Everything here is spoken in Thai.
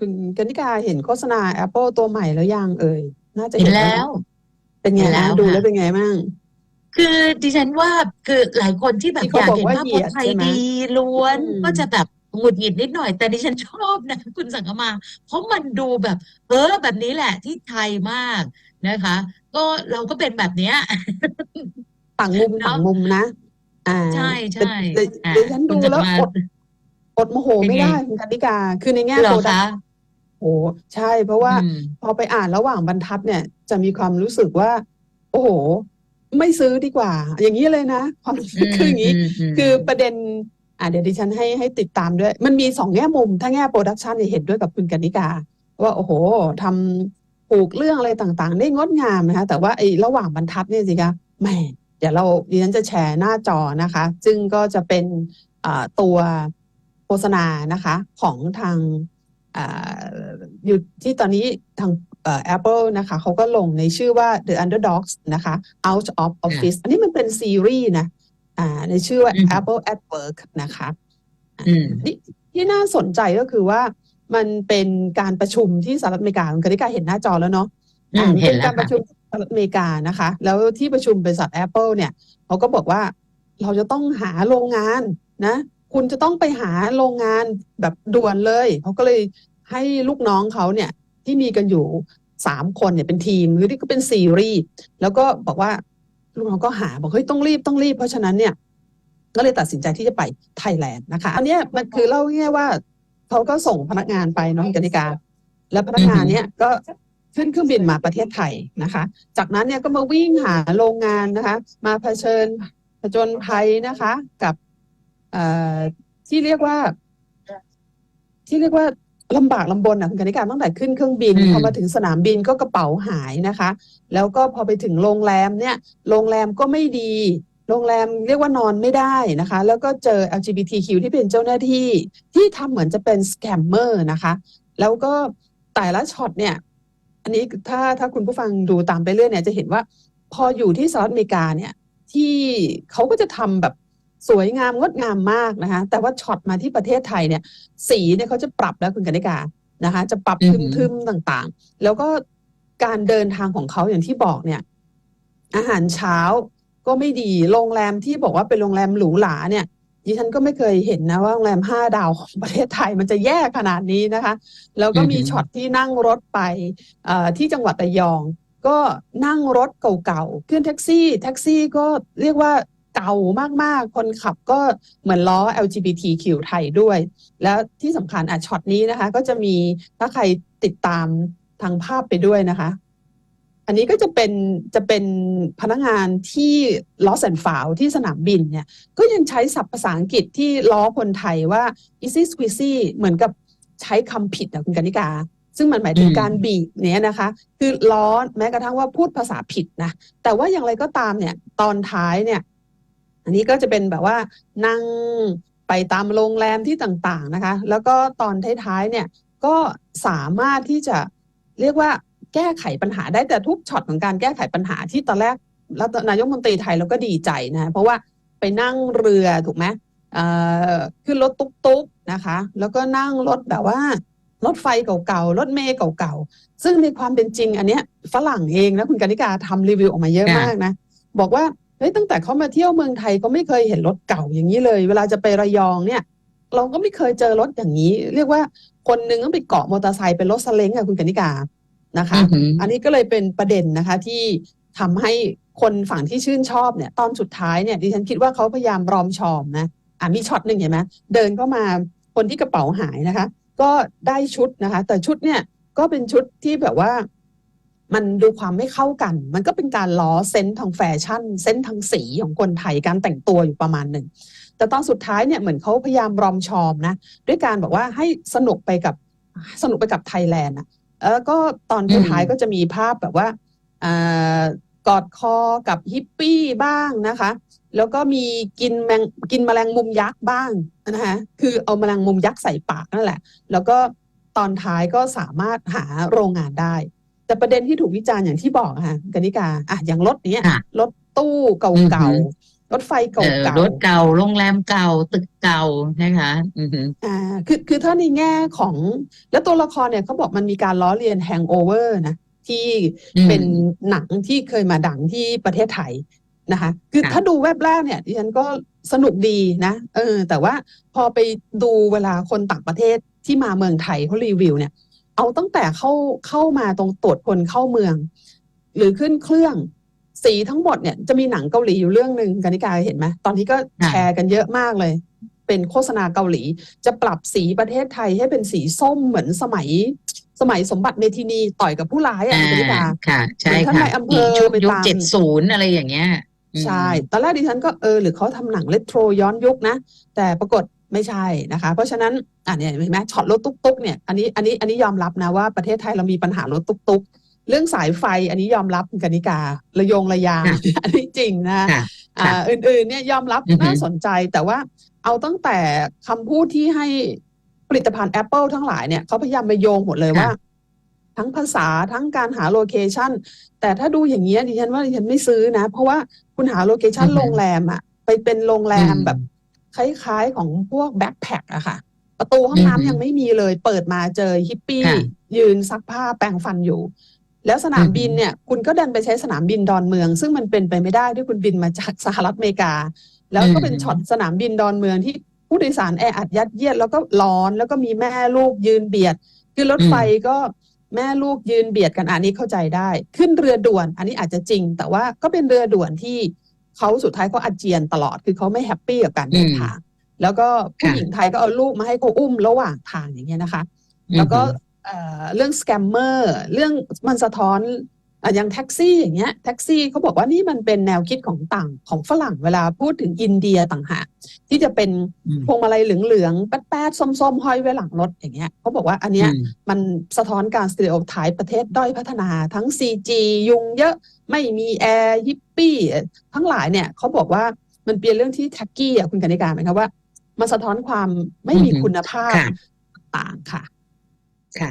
คุณกนิกาเห็นโฆษณา Apple ตัวใหม่แล้วยังเอ่ย น่าจะเห็เห็นนแล้ว เป็นไงเห็นแล้นะวดูค่ะแล้วเป็นไงบ้างคือดิฉันว่าคือหลายคนที่แบบที่อเขายากบอกเห็นว่าภาพเหยีพจยดน์ไทยใช่ไหมดีล้วนอืมก็จะแบบหงุดหงิดนิดหน่อย แต่ดิฉันชอบนะ คุณสังกมา เพราะมันดูแบบ เออแบบนี้แหละที่ไทยมากนะคะ ก็เราก็เป็นแบบเนี้ยต่างมุมเนอะต่างมุมนะอ่าใช่แต่ใช่แต่อ่าดิฉันคุดูณสังแล้วกมาอดอดโมโหเป็นไม่ไงได้คุณกนิกา คือในแง่เหรโปรอดักคะ โอ้ใช่ เพราะว่าอืม พอไปอ่านระหว่างบรรทัดเนี่ย จะมีความรู้สึกว่า โอ้โห ไม่ซื้อดีกว่า อย่างนี้เลยนะความรู้อืสึกมคืออย่างอืนี้ มอืมคือประเด็น อ่าเดี๋ยวดิฉันให้ให้ติดตามด้วย มันมีสองแง่มุม ถ้าแง่โปรดักชันเนี่ยเห็นด้วยกับคุณกนิกา ว่าโอ้โหทำปลูกเรื่องอะไรต่างๆ ได้งดงามนะคะแต่ว่าไอ้ระหว่างบรรทัดเนี่ยสิคะแหมเดี๋ยวเราดิฉันจะแชร์หน้าจอนะคะ ซึ่งก็จะเป็นอ่าตัวโฆษณานะคะของทางอ่า อยู่ที่ตอนนี้ทางเอ่อ Apple นะคะเขาก็ลงในชื่อว่า The Underdogs นะคะ Out of Office อันนี้มันเป็นซีรีส์นะอ่าในชื่อว่าอืม Apple at Work นะคะอืมที่ที่น่าสนใจก็คือว่ามันเป็นการประชุมที่สหรัฐอเมริกาคุณกนิกาเห็นหน้าจอแล้วเนาะอือ่ามเห็เป็นนแล้กาวรปค่ะระชุมสหรัฐอเมริกานะคะ แล้วที่ประชุมบริษัท Apple เนี่ยเขาก็บอกว่าเราจะต้องหาโรงงานนะ คุณจะต้องไปหาโรงงานแบบด่วนเลยเขาก็เลย ให้ลูกน้องเขาเนี่ยที่มีกันอยู่สามคนเนี่ยเป็นทีมหรือที่ก็เป็นซีรีส์แล้วก็บอกว่าลูกน้องก็หาบอกเฮ้ยต้องรีบต้องรีบ เพราะฉะนั้นเนี่ยก็เลยตัดสินใจที่จะไปไทยแลนด์นะคะอันนี้มันคือเล่าง่ายว่าเขาก็ส่งพนักงานไปเน้องกนิกา แล้วพนักงานเนี้ยก็ขึ้นเครื่องบินมาประเทศไทยนะคะ จากนั้นเนี่ยก็มาวิ่งหาโรงงานนะคะ มาเผชิญผจญภัยนะคะ กับที่เรียกว่า ที่เรียกว่า ลำบากลำบนอะคุณกนิการตั้งแต่ขึ้นเครื่องบินอืมพอมาถึงสนามบินก็กระเป๋าหายนะคะ แล้วก็พอไปถึงโรงแรมเนี่ยโรงแรมก็ไม่ดี โรงแรมเรียกว่านอนไม่ได้นะคะ แล้วก็เจอ LGBTQ ที่เป็นเจ้าหน้าที่ที่ทำเหมือนจะเป็นสแกมเมอร์นะคะ แล้วก็แต่ละช็อตเนี่ย อันนี้ถ้าถ้าคุณผู้ฟังดูตามไปเรื่อยเนี่ยจะเห็นว่า พออยู่ที่สหรัฐอเมริกาเนี่ยที่เขาก็จะทำแบบ สวยงามงดงามมากนะคะแต่ว่าช็อตมาที่ประเทศไทยเนี่ย สีเนี่ยเขาจะปรับแล้วคุณกนิกานะคะ จะปรับทึมๆต่างๆ แล้วก็การเดินทางของเขาอย่างที่บอกเนี่ย อาหารเช้าก็ไม่ดีโรงแรมที่บอกว่าเป็นโรงแรมหรูหราเนี่ยดิฉันก็ไม่เคยเห็นนะว่าโรงแรมห้าดาวของประเทศไทยมันจะแย่ขนาดนี้นะคะ แล้วก็มีช็อตที่นั่งรถไปที่จังหวัดระยอง ก็นั่งรถเก่าๆขึ้นแท็กซี่ แท็กซี่ก็เรียกว่า เก่ามากๆ คนขับก็เหมือนล้อ LGBTQ ไทยด้วย แล้วที่สำคัญอะช็อตนี้นะคะ ก็จะมีถ้าใครติดตามทางภาพไปด้วยนะคะ อันนี้ก็จะเป็นจะเป็นพนักงานที่ล้อแสนฝาวที่สนามบินเนี่ย ก็ยังใช้ศัพท์ภาษาอังกฤษที่ล้อคนไทยว่า easy squeezy เหมือนกับใช้คำผิดอะคุณกนิกาซึ่งมันหมายถึงอืมการบีบเนี่ยนะคะ คือล้อแม้กระทั่งว่าพูดภาษาผิดนะ แต่ว่าอย่างไรก็ตามเนี่ย ตอนท้ายเนี่ย อันนี้ก็จะเป็นแบบว่านั่งไปตามโรงแรมที่ต่างๆนะคะ แล้วก็ตอนท้ายๆเนี่ยก็สามารถที่จะเรียกว่าแก้ไขปัญหาได้แต่ทุกช็อตของการแก้ไขปัญหาที่ตอนแรกแล้วนายกมนตรีไทยเราก็ดีใจนะเพราะว่าไปนั่งเรือถูกไหมขึ้นรถตุ๊กๆนะคะ แล้วก็นั่งรถแบบว่ารถไฟเก่าๆ รถเมล์เก่าๆ ซึ่งในความเป็นจริงอันเนี้ยฝรั่งเองนะคุณกนิกาทำรีวิวออกมาเยอะมากนะ บอกว่า เฮ้ยตั้งแต่เขามาเที่ยวเมืองไทยก็ไม่เคยเห็นรถเก่าอย่างนี้เลย เวลาจะไประยองเนี่ย เราก็ไม่เคยเจอรถอย่างนี้ เรียกว่าคนหนึงต้องไปเกาะมอเตอร์ไซค์เป็นรถสเล้งอะคุณกนิกานะคะอือหืออันนี้ก็เลยเป็นประเด็นนะคะที่ทำให้คนฝั่งที่ชื่นชอบเนี่ยตอนสุดท้ายเนี่ยดิฉันคิดว่าเขาพยายามรอมชอมนะอะมีช็อตหนึ่งเห็นไหมเดินเข้ามาคนที่กระเป๋าหายนะคะ ก็ได้ชุดนะคะ แต่ชุดเนี่ยก็เป็นชุดที่แบบว่า มันดูความไม่เข้ากัน มันก็เป็นการล้อเซนส์ทางแฟชั่น เซนส์ทางสีของคนไทยการแต่งตัวอยู่ประมาณหนึ่ง แต่ตอนสุดท้ายเนี่ยเหมือนเขาพยายามรอมชอมนะ ด้วยการบอกว่าให้สนุกไปกับสนุกไปกับไทยแลนด์อะแล้วก็ตอนท้ายก็จะมีภาพแบบว่าอ่ากอดคอกับฮิปปี้บ้างนะคะ แล้วก็มีกินแมงกินแมลงมุมยักษ์บ้างนะคะคือเอาแมลงมุมยักษ์ใส่ปากนั่นแหละ แล้วก็ตอนท้ายก็สามารถหาโรงงานได้ แต่ประเด็นที่ถูกวิจารณ์อย่างที่บอกอะค่ะกนิกาอะอย่างรถเนี้ยค่ะ รถตู้เอือหืก่าอรถไฟเออเก่ารถเก่าโรงแรมเก่าตึกเก่านะคะ อือหือๆอ่าคือคือถ้าในแง่ของแล้วตัวละครเนี่ยเขาบอกมันมีการล้อเลียน Hangover นะที่อืมเป็นหนังที่เคยมาดังที่ประเทศไทยนะคะ คือค่ะ ถ้าดูแวบแรกเนี่ยดิฉันก็สนุกดีนะเออแต่ว่าพอไปดูเวลาคนต่างประเทศที่มาเมืองไทยเขารีวิวเนี่ย เอาตั้งแต่เข้าเข้ามาตรงตรวจคนเข้าเมือง หรือขึ้นเครื่องสีทั้งหมดเนี่ยจะมีหนังเกาหลีอยู่เรื่องหนึ่งกานิกาเห็นไหมตอนนี้ก็ค่ะแชร์กันเยอะมากเลย เป็นโฆษณาเกาหลี จะปรับสีประเทศไทยให้เป็นสีส้มเหมือนสมัย สมัยสมบัติเมทินีต่อยกับผู้ร้ายอะอ่าคุณกานิกาค่ะใช่เหมือนท่านค่ะนายอำเภอช่วงไปยุคตามเจ็ดศูนย์อะไรอย่างเงี้ยอืมใช่ ตอนแรกดิฉันก็เออหรือเขาทำหนังเรโทรย้อนยุคนะ แต่ปรากฏ ไม่ใช่นะคะ เพราะฉะนั้นอะเนี่ยเห็นไหมช็อตรถตุ๊กๆเนี่ยอันนี้อันนี้อันนี้ยอมรับนะว่าประเทศไทยเรามีปัญหารถตุ๊กๆเรื่องสายไฟอันนี้ยอมรับคุณกนิการะยงระยางค่ะอันนี้จริงนะค่ะอ่าอื่นๆเนี่ยยอมรับอือฮึน่าสนใจแต่ว่าเอาตั้งแต่คำพูดที่ให้ผลิตภัณฑ์ Apple ทั้งหลายเนี่ยเขาพยายามมาโยงหมดเลยว่า ทั้งภาษาทั้งการหาโลเคชันแต่ถ้าดูอย่างเงี้ยดิฉันว่าดิฉันไม่ซื้อนะ เพราะว่าคุณหาโลเคชันอือฮึโรงแรมอะไปเป็นโรงแรมอืมแบบ คล้ายๆของพวกแบ็คแพคอะค่ะ ประตูห้องอือฮึน้ำยังไม่มีเลย เปิดมาเจอฮิปปี้ค่ะยืนซักผ้าแปรงฟันอยู่ แล้วสนามอือฮึบินเนี่ย คุณก็ดันไปใช้สนามบินดอนเมือง ซึ่งมันเป็นไปไม่ได้ที่คุณบินมาจากสหรัฐอเมริกา แล้วก็เป็นช็อตสนามบินดอนเมืองที่ผู้โดยสารแออัดยัดเยียดแล้วก็ร้อนแล้วก็มีแม่ลูกยืนเบียดคือรถไฟก็แม่ลูกยืนเบียดกันอันนี้เข้าใจได้ ขึ้นเรือด่วน อันนี้อาจจะจริง แต่ว่าก็เป็นเรือด่วนที่ เขาสุดท้ายเขาอาเจียนตลอดคือเขาไม่แฮปปี้กับการเดินทางแล้วก็ผู้ค่ะหญิงไทยก็เอาลูกมาให้เขาอุ้มระหว่างทางอย่างเงี้ยนะคะ แล้วก็เอ่อเรื่องสแกมเมอร์เรื่องมันสะท้อน อะอย่างแท็กซี่อย่างเงี้ยแท็กซี่เขาบอกว่านี่มันเป็นแนวคิดของต่างของฝรั่งเวลาพูดถึงอินเดียต่างหากที่จะเป็นอืมพวงมาลัยเหลืองๆแป๊ดๆส้มๆห้อยไว้หลังรถอย่างเงี้ยเขาบอกว่าอันเนี้ยอืมมันสะท้อนการสเต r ร o ไทป์ประเทศด้อยพัฒนาทั้ง CG ยุงเยอะไม่มีแอร์ฮิปปี้ทั้งหลายเนี่ยเขาบอกว่ามันเป็นเรื่องที่แท็กกี้อะคุณกนิการไหมคะว่า มันสะท้อนความไม่มีอือฮึคุณภาพค่ะต่างค่ะ ค่ะ